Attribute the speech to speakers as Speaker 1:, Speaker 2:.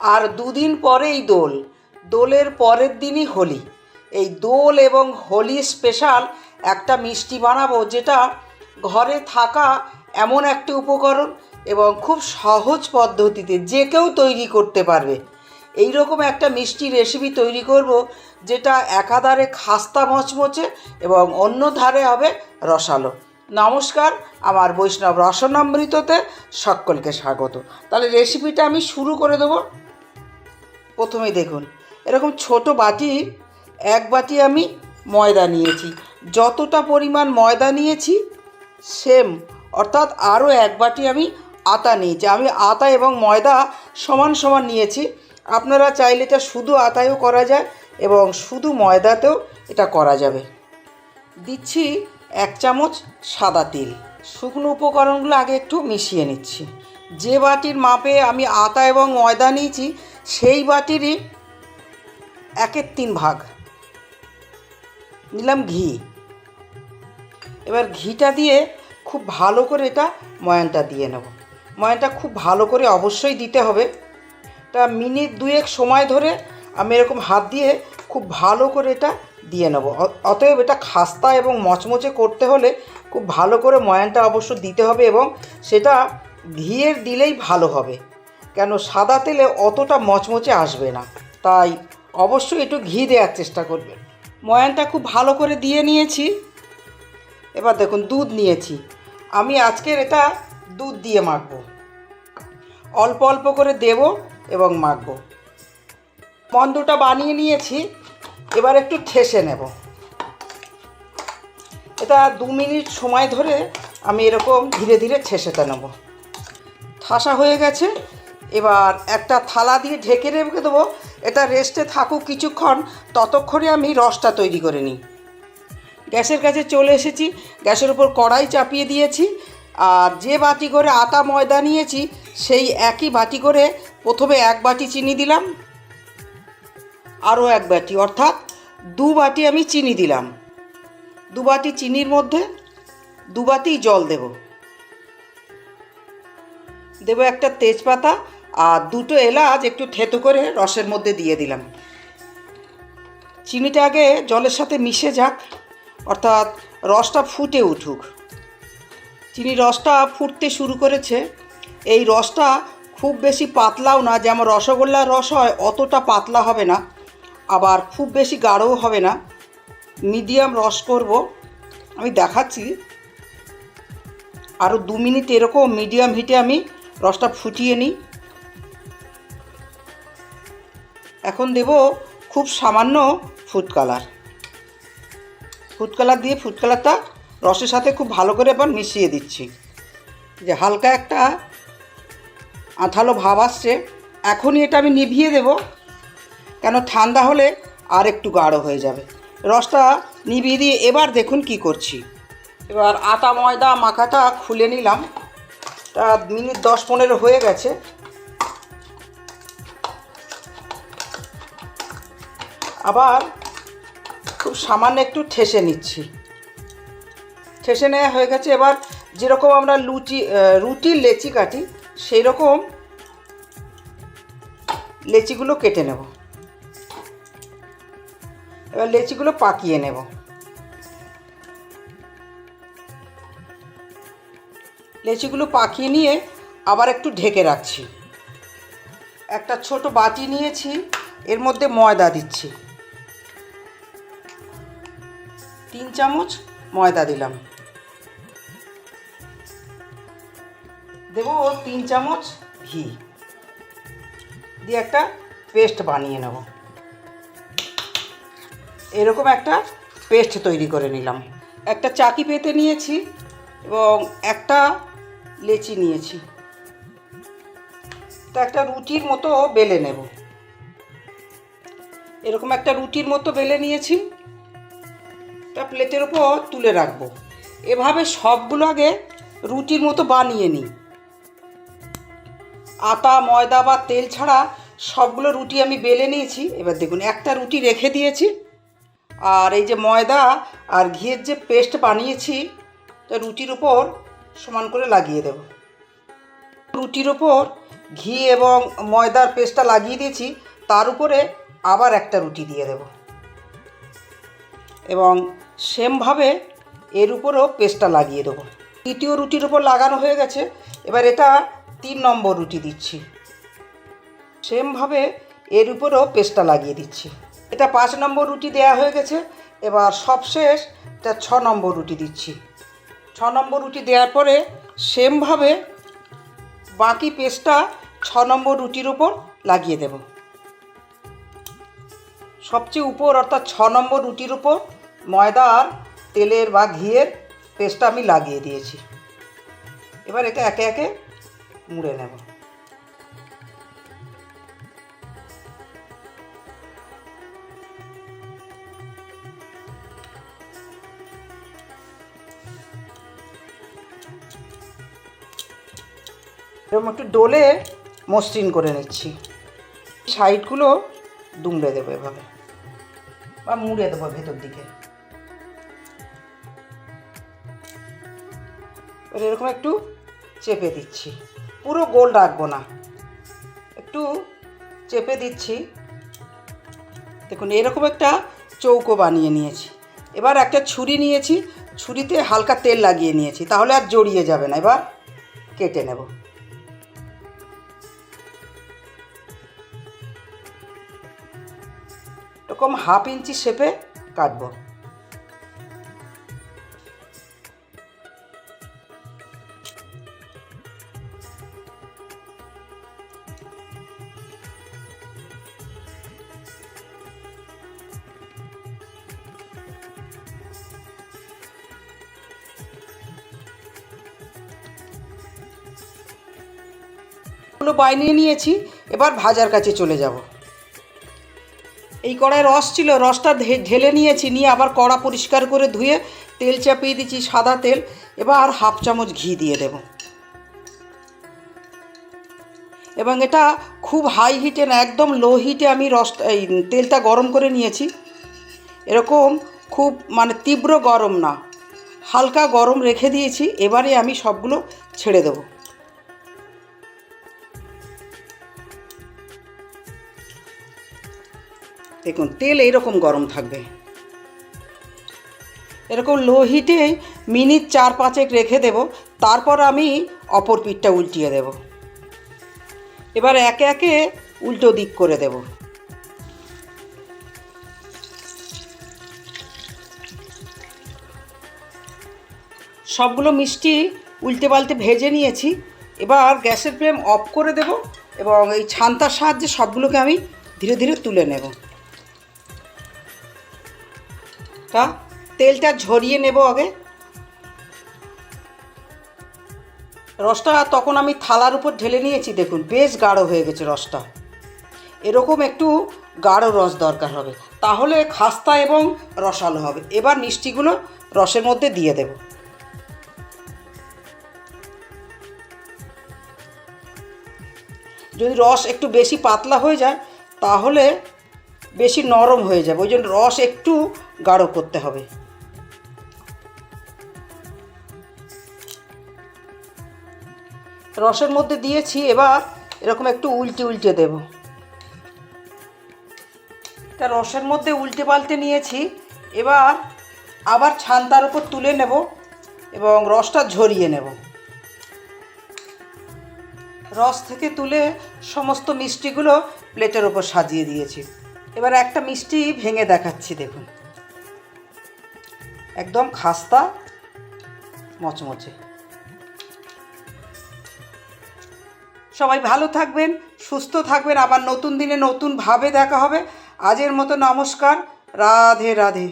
Speaker 1: আর দুদিন পরেই দোল। দোলের পরের দিনই হোলি। এই দোল এবং হোলি স্পেশাল একটা মিষ্টি বানাবো যেটা ঘরে থাকা এমন একটি উপকরণ এবং খুব সহজ পদ্ধতিতে যে কেউ তৈরি করতে পারবে। এই রকম একটা মিষ্টি রেসিপি তৈরি করব যেটা একাধারে খাস্তা মচমচে এবং অন্য ধারে হবে রসালো। নমস্কার, আমার বৈষ্ণব রসনামৃততে সকলকে স্বাগত। তাহলে রেসিপিটা আমি শুরু করে দেবো। প্রথমে দেখুন। এরকম ছোট বাটি, এক বাটি আমি ময়দা নিয়েছি। যতটা পরিমাণ ময়দা নিয়েছি সেম অর্থাৎ আরও এক বাটি আমি আটা নিয়েছি। আমি আটা এবং ময়দা সমান সমান নিয়েছি। আপনারা চাইলে এটা শুধু আটায়ও করা যায় এবং শুধু ময়দাতেও এটা করা যাবে। দিচ্ছি এক চামচ সাদা তিল। শুকনো উপকরণগুলো আগে একটু মিশিয়ে নিচ্ছি। যে বাটির মাপে আমি আটা এবং ময়দা নিয়েছি সেই বাটিরই একের তিন ভাগ। নিলাম ঘি। এবার ঘিটা দিয়ে খুব ভালো করে এটা ময়ানটা দিয়ে নেব। ময়ানটা খুব ভালো করে অবশ্যই দিতে হবে। তা মিনিট দুয়েক সময় ধরে আমি এরকম হাত দিয়ে খুব ভালো করে এটা দিয়ে নেব। অতএব এটা খাস্তা এবং মচমচে করতে হলে খুব ভালো করে ময়ানটা অবশ্য দিতে হবে এবং সেটা ঘিয়ের দিলেই ভালো হবে। কেন সাদা তেলে অতটা মচমচে আসবে না? তাই অবশ্যই একটু ঘি দেওয়ার চেষ্টা করবেন। ময়ানটা খুব ভালো করে দিয়ে নিয়েছি। এবার দেখুন, দুধ নিয়েছি। আমি আজকের এটা দুধ দিয়ে মাখবো। অল্প অল্প করে দেব এবং মাখবো। মন্দটা বানিয়ে নিয়েছি। এবার একটু ঠেসে নেব। এটা দু মিনিট সময় ধরে আমি এরকম ধীরে ধীরে ঠেসেতে নেব। ঠাসা হয়ে গেছে। এবার একটা থালা দিয়ে ঢেকে রেখে দেবো। এটা রেস্টে থাকুক কিছুক্ষণ, ততক্ষণে আমি রসটা তৈরি করে নিই। গ্যাসের কাছে চলে এসেছি, গ্যাসের উপর কড়াই চাপিয়ে দিয়েছি। আর যে বাটি করে আটা, ময়দা নিয়েছি, সেই একই বাটি করে প্রথমে এক বাটি চিনি দিলাম। আরও এক বাটি, অর্থাৎ দু বাটি আমি চিনি দিলাম। দু বাটি চিনির মধ্যে দু বাটি জল দেব। দেবো একটা তেজপাতা আর দুটো এলাচ একটু থেতো করে রসের মধ্যে দিয়ে দিলাম। চিনিটা আগে জলের সাথে মিশে যাক, অর্থাৎ রসটা ফুটে উঠুক। চিনি রসটা ফুটতে শুরু করেছে। এই রসটা খুব বেশি পাতলাও না যেমন রসগোল্লার রস হয়, অতটা পাতলা হবে না। আবার খুব বেশি গাঢ়ও হবে না। মিডিয়াম রস করব। আমি দেখাচ্ছি। আরও দু মিনিট এরকম মিডিয়াম হিটে আমি রসটা ফুটিয়ে নিই। এখন দেব খুব সামান্য ফুড কালার ফুড কালার দিয়ে ফুড কালারটা রসের সাথে খুব ভালো করে এবার মিশিয়ে দিচ্ছি। যে হালকা একটা আঠালো ভাব আসছে, এখনই এটা আমি নিভিয়ে দেব, কেন ঠান্ডা হলে আর একটু গাঢ় হয়ে যাবে। রসটা নিভিয়ে দিয়ে এবার দেখুন কি করছি। এবার আটা ময়দা মাখাটা খুলে নিলাম। তা মিনিট দশ পনেরো হয়ে গেছে। আবার খুব সামান্য একটু ঠেসে নিচ্ছি। ঠেসে নেওয়া হয়ে গেছে। এবার যেরকম আমরা লুচি রুটির লেচি কাটি সেই রকম লেচিগুলো কেটে নেব। এবার লেচিগুলো পাকিয়ে নেব। লেচিগুলো পাকিয়ে নিয়ে আবার একটু ঢেকে রাখছি। একটা ছোট বাটি নিয়েছি, এর মধ্যে ময়দা দিচ্ছি। তিন চামচ ময়দা দিলাম। দেবো তিন চামচ ঘি। দিয়ে একটা পেস্ট বানিয়ে নেব। এরকম একটা পেস্ট তৈরি করে নিলাম। একটা চাকি পেতে নিয়েছি এবং একটা লেচি নিয়েছি। তা একটা রুটির মতো বেলে নেব। এরকম একটা রুটির মতো বেলে নিয়েছি। তা প্লেটের ওপর তুলে রাখব। এভাবে সবগুলো আগে রুটির মতো বানিয়ে নিই। আটা, ময়দা বা তেল ছাড়া সবগুলো রুটি আমি বেলে নিয়েছি। এবার দেখুন, একটা রুটি রেখে দিয়েছি। আর এই যে ময়দা আর ঘিয়ের যে পেস্ট বানিয়েছি, তা রুটির উপর সমান করে লাগিয়ে দেব। রুটির ওপর ঘি এবং ময়দার পেস্টটা লাগিয়ে দিয়েছি, তার উপরে আবার একটা রুটি দিয়ে দেব। এবং সেমভাবে এর উপরেও পেস্টটা লাগিয়ে দেবো। দ্বিতীয় রুটির উপর লাগানো হয়ে গেছে। এবার এটা তিন নম্বর রুটি দিচ্ছি। সেমভাবে এর উপরেও পেস্টটা লাগিয়ে দিচ্ছি। এটা পাঁচ নম্বর রুটি দেয়া হয়ে গেছে। এবার সবশেষ এটা ছ নম্বর রুটি দিচ্ছি। ছ নম্বর রুটি দেওয়ার পরে সেমভাবে বাকি পেস্টটা ছ নম্বর রুটির উপর লাগিয়ে দেব। সবচেয়ে উপর অর্থাৎ ছ নম্বর রুটির উপর ময়দার তেলের বা ঘিয়ের পেস্টটা আমি লাগিয়ে দিয়েছি। এবার একে একে একে মুড়ে নেব। এরকম একটু ডোলে মসৃণ করে নিচ্ছি। সাইডগুলো দুমড়ে দেবো এভাবে। বা মুড়ে দেবো ভেতর দিকে। এবার এরকম একটু চেপে দিচ্ছি। পুরো গোল রাখব না। একটু চেপে দিচ্ছি। দেখুন, এরকম একটা চৌকো বানিয়ে নিয়েছি। এবার একটা ছুরি নিয়েছি। ছুরিতে হালকা তেল লাগিয়ে নিয়েছি। তাহলে আর জড়িয়ে যাবে না। এবার কেটে নেব। এরকম হাফ ইঞ্চি শেপে কাটবো। গুলো বানিয়ে নিয়েছি, এবার ভাজার কাছে চলে যাব। এই কড়ায় রস ছিল, রসটা ঢেলে নিয়েছি, নিয়ে আবার কড়া পরিষ্কার করে ধুয়ে তেল চাপিয়ে দিচ্ছি সাদা তেল, এবার হাফ চামচ ঘি দিয়ে দেব। এবং এটা খুব হাই হিটে না, একদম লো হিটে আমি রস, এই তেলটা গরম করে নিয়েছি। এরকম খুব মানে তীব্র গরম না, হালকা গরম রেখে দিয়েছি, এবারে আমি সবগুলো ছেড়ে দেবো। দেখুন, তেল এইরকম গরম থাকবে। এরকম লো হিটে মিনিট চার পাঁচেক রেখে দেব, তারপর আমি অপর পিঠটা উল্টিয়ে দেব। এবার একে একে উল্টো দিক করে দেব। সবগুলো মিষ্টি উল্টে পাল্টে ভেজে নিয়েছি। এবার গ্যাসের ফ্লেম অফ করে দেব এবং এই ছান্তার সাহায্যে সবগুলোকে আমি ধীরে ধীরে তুলে নেব। তা? তেলটা ঝরিয়ে নেব আগে। রসটা তখন আমি থালার উপর ঢেলে নিয়েছি, দেখুন, বেশ গাঢ় হয়ে গেছে রসটা। এরকম একটু গাঢ় রস দরকার হবে, তাহলে খাস্তা এবং রসালো হবে। এবার মিষ্টিগুলো রসের মধ্যে দিয়ে দেব। যদি রস একটু বেশি পাতলা হয়ে যায়, তাহলে বেশি নরম হয়ে যাবে। ওই জন্য রস একটু গাঢ় করতে হবে। রসের মধ্যে দিয়েছি, এবার এরকম একটু উল্টে উল্টে দেব। তা রসের মধ্যে উল্টে পাল্টে নিয়েছি, এবার আবার ছান্তার উপর তুলে নেব এবং রসটা ঝরিয়ে নেব। রস থেকে তুলে সমস্ত মিষ্টিগুলো প্লেটের ওপর সাজিয়ে দিয়েছি। এবার একটা মিষ্টি ভেঙে দেখাচ্ছি, দেখুন। একদম খাস্তা মচমচে। সবাই ভালো থাকবেন, সুস্থ থাকবেন, আবার নতুন দিনে নতুনভাবে দেখা হবে। আজের মতো নমস্কার, রাধে রাধে।